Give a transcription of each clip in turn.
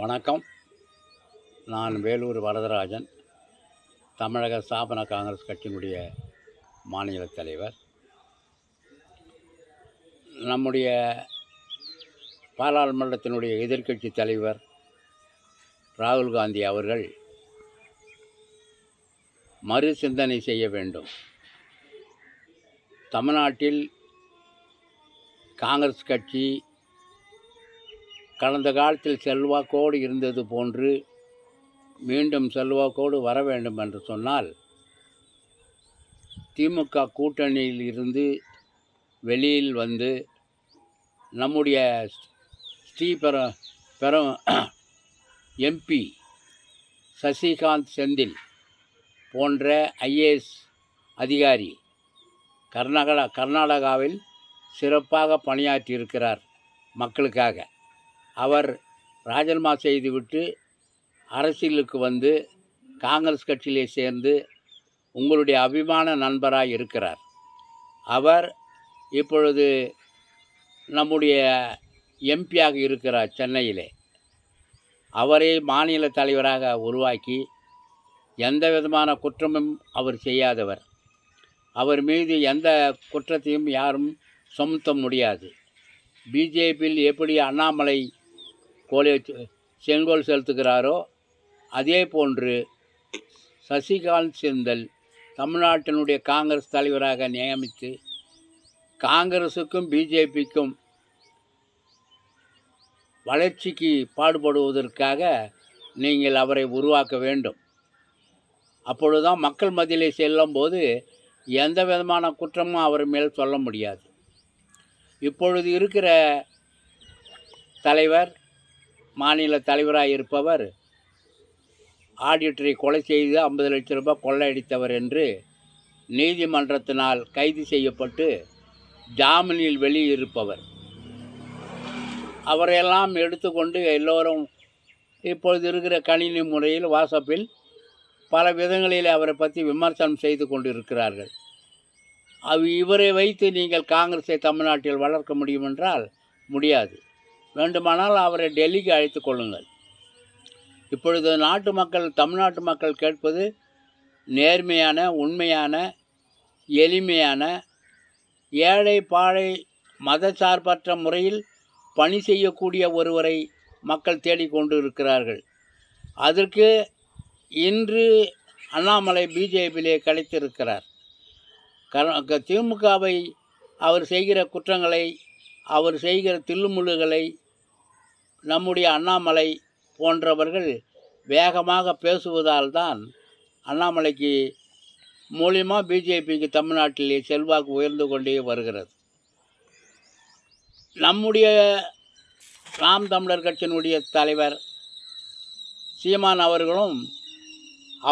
வணக்கம். நான் வேலூர் வரதராஜன் தமிழக ஸ்தாபன காங்கிரஸ் கட்சியினுடைய மாநில தலைவர். நம்முடைய பாராளுமன்றத்தினுடைய எதிர்க்கட்சி தலைவர் ராகுல் காந்தி அவர்கள் மறு சிந்தனை செய்ய வேண்டும். தமிழ்நாட்டில் காங்கிரஸ் கட்சி கடந்த காலத்தில் செல்வாக்கோடு இருந்தது போன்று மீண்டும் செல்வாக்கோடு வர வேண்டும் என்று சொன்னால் திமுக கூட்டணியில் இருந்து வெளியில் வந்து நம்முடைய ஸ்ரீபெர பெர எம்பி சசிகாந்த் செந்தில் போன்ற ஐஏஎஸ் அதிகாரி கர்நாடகா கர்நாடகாவில் சிறப்பாக பணியாற்றியிருக்கிறார் மக்களுக்காக. அவர் ராஜினாமா செய்துவிட்டு அரசியலுக்கு வந்து காங்கிரஸ் கட்சியிலே சேர்ந்து உங்களுடைய அபிமான நண்பராக இருக்கிறார். அவர் இப்பொழுது நம்முடைய எம்பியாக இருக்கிறார் சென்னையிலே. அவரை மாநில தலைவராக உருவாக்கி எந்த விதமான குற்றமும் அவர் செய்யாதவர். அவர் மீது எந்த குற்றத்தையும் யாரும் சுமத்த முடியாது. பிஜேபியில் எப்படி அண்ணாமலை கோலை செங்கோல் செலுத்துகிறாரோ அதே போன்று சசிகாந்த் செந்தல் தமிழ்நாட்டினுடைய காங்கிரஸ் தலைவராக நியமித்து காங்கிரஸுக்கும் பிஜேபிக்கும் வளர்ச்சிக்கு பாடுபடுவதற்காக நீங்கள் அவரை உருவாக்க வேண்டும். அப்பொழுதுதான் மக்கள் மத்தியிலே செல்லும்போது எந்த விதமான குற்றமும் அவர் மேல் சொல்ல முடியாது. இப்பொழுது இருக்கிற தலைவர் மாநில தலைவராக இருப்பவர். ஆடிட்டரை கொலை செய்து ஐம்பது லட்சம் ரூபாய் கொள்ளையடித்தவர் என்று நீதிமன்றத்தினால் கைது செய்யப்பட்டு ஜாமீனில் வெளியிருப்பவர். அவரையெல்லாம் எடுத்துக்கொண்டு எல்லோரும் இப்பொழுது இருக்கிற கணினி முறையில் வாட்ஸ்அப்பில் பல விதங்களில் அவரை பற்றி விமர்சனம் செய்து கொண்டு இருக்கிறார்கள் அவ் இவரை வைத்து நீங்கள் காங்கிரஸை தமிழ்நாட்டில் வளர்க்க முடியும் என்றால் முடியாது. வேண்டுமானால் அவரை டெல்லிக்கு அழைத்து கொள்ளுங்கள். இப்பொழுது நாட்டு மக்கள் தமிழ்நாட்டு மக்கள் கேட்பது நேர்மையான உண்மையான எளிமையான ஏழை பாழை மதசார்பற்ற முறையில் பணி செய்யக்கூடிய ஒருவரை மக்கள் தேடிக்கொண்டு இருக்கிறார்கள் அதற்கு இன்று அண்ணாமலை பிஜேபியிலே கிடைத்திருக்கிறார் கர திமுகவை அவர் செய்கிற குற்றங்களை அவர் செய்கிற தில்லுமுள்ளுகளை நம்முடைய அண்ணாமலை போன்றவர்கள் வேகமாக பேசுவதால் தான் அண்ணாமலைக்கு மூலியமாக பிஜேபிக்கு தமிழ்நாட்டிலே செல்வாக்கு உயர்ந்து கொண்டே வருகிறது. நம்முடைய நாம் தமிழர் கட்சியினுடைய தலைவர் சீமான் அவர்களும்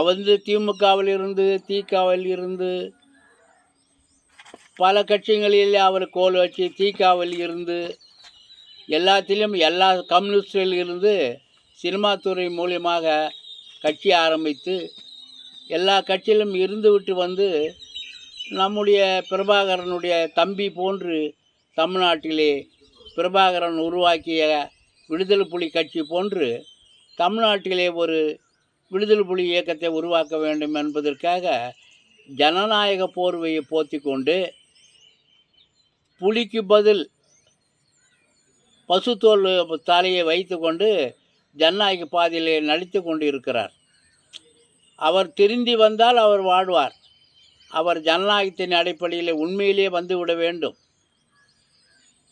வந்து திமுகவில் இருந்து தீக்காவில் இருந்து பல கட்சிகளில் அவர் கோல் வச்சு தீக்காவில் இருந்து எல்லாத்திலும் எல்லா கம்யூனிஸ்டில் இருந்து சினிமா துறை மூலியமாக கட்சி ஆரம்பித்து எல்லா கட்சியிலும் இருந்துவிட்டு வந்து நம்முடைய பிரபாகரனுடைய தம்பி போன்று தமிழ்நாட்டிலே பிரபாகரன் உருவாக்கிய விடுதலை புலி கட்சி போன்று தமிழ்நாட்டிலே ஒரு விடுதலை புலி இயக்கத்தை உருவாக்க வேண்டும் என்பதற்காக ஜனநாயக போர்வையை போத்தி கொண்டு புலிக்கு பதில் பசுத்தோல் தலையை வைத்துக்கொண்டு ஜனநாயக பாதையிலே நடித்து கொண்டு இருக்கிறார் அவர் திருந்தி வந்தால் அவர் வாழ்வார். அவர் ஜனநாயகத்தின் அடிப்படையில் உண்மையிலேயே வந்துவிட வேண்டும்.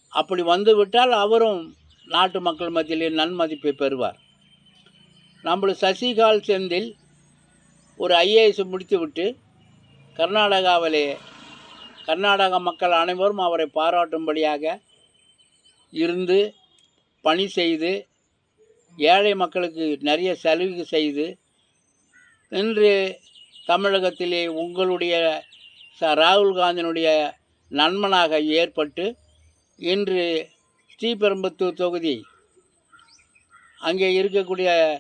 அப்படி வந்துவிட்டால் அவரும் நாட்டு மக்கள் மத்தியிலே நன்மதிப்பை பெறுவார். நம்மளு சசிகால் செந்தில் ஒரு ஐஏஎஸ் முடித்துவிட்டு கர்நாடகாவிலே கர்நாடக மக்கள் அனைவரும் அவரை பாராட்டும்படியாக இருந்து பணி செய்து ஏழை மக்களுக்கு நிறைய சலுகை செய்து இன்று தமிழகத்திலே உங்களுடைய ச ராகுல் காந்தியினுடைய நண்பனாக ஏற்பட்டு இன்று ஸ்ரீபெரும்புத்தூர் தொகுதி அங்கே இருக்கக்கூடிய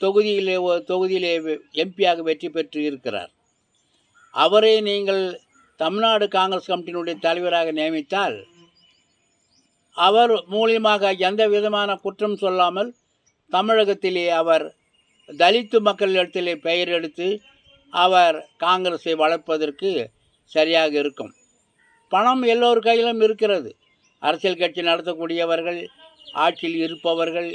தொகுதியிலே ஒரு தொகுதியிலே எம்பியாக வெற்றி பெற்று இருக்கிறார். அவரை நீங்கள் தமிழ்நாடு காங்கிரஸ் கமிட்டியினுடைய தலைவராக நியமித்தால் அவர் மூலியமாக எந்த விதமான குற்றம் சொல்லாமல் தமிழகத்திலே அவர் தலித்து மக்களிடத்திலே பெயர் எடுத்து அவர் காங்கிரஸை வளர்ப்பதற்கு சரியாக இருக்கும். பணம் எல்லோர் கையிலும் இருக்கிறது. அரசியல் கட்சி நடத்தக்கூடியவர்கள் ஆட்சியில் இருப்பவர்கள்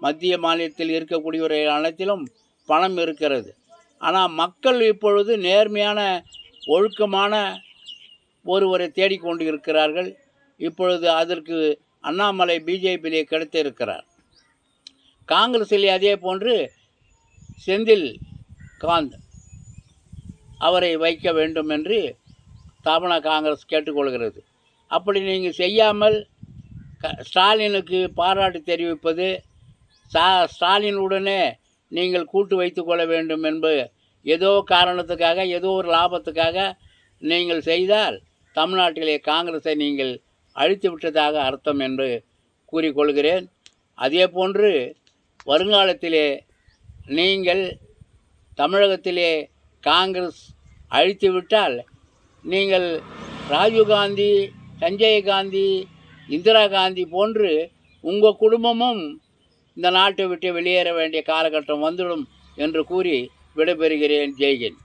மத்திய மாநிலத்தில் இருக்கக்கூடியவர்கள் அனைத்திலும் பணம் இருக்கிறது. ஆனால் மக்கள் இப்பொழுது நேர்மையான ஒழுக்கமான ஒருவரை தேடிக்கொண்டு இருக்கிறார்கள். இப்பொழுது அதற்கு அண்ணாமலை பிஜேபியிலே கிடைத்திருக்கிறார். காங்கிரஸிலே அதே போன்று செந்தில் காந்த் அவரை வைக்க வேண்டும் என்று தமிழக காங்கிரஸ் கேட்டுக்கொள்கிறது. அப்படி நீங்கள் செய்யாமல் க ஸ்டாலினுக்கு பாராட்டு தெரிவிப்பது ஸ்டா ஸ்டாலினுடனே நீங்கள் கூட்டு வைத்து கொள்ள வேண்டும் என்பது ஏதோ காரணத்துக்காக ஏதோ ஒரு லாபத்துக்காக நீங்கள் செய்தால் தமிழ்நாட்டிலே காங்கிரஸை நீங்கள் அழித்து விட்டதாக அர்த்தம் என்று கூறிக்கொள்கிறேன். அதே போன்று வருங்காலத்திலே நீங்கள் தமிழகத்திலே காங்கிரஸ் அழித்து விட்டால் நீங்கள் ராஜீவ்காந்தி சஞ்சய் காந்தி இந்திரா காந்தி போன்று உங்கள் குடும்பமும் இந்த நாட்டை விட்டு வெளியேற வேண்டிய காலகட்டம் வந்துடும் என்று கூறி விடைபெறுகிறேன். ஜெய்கின்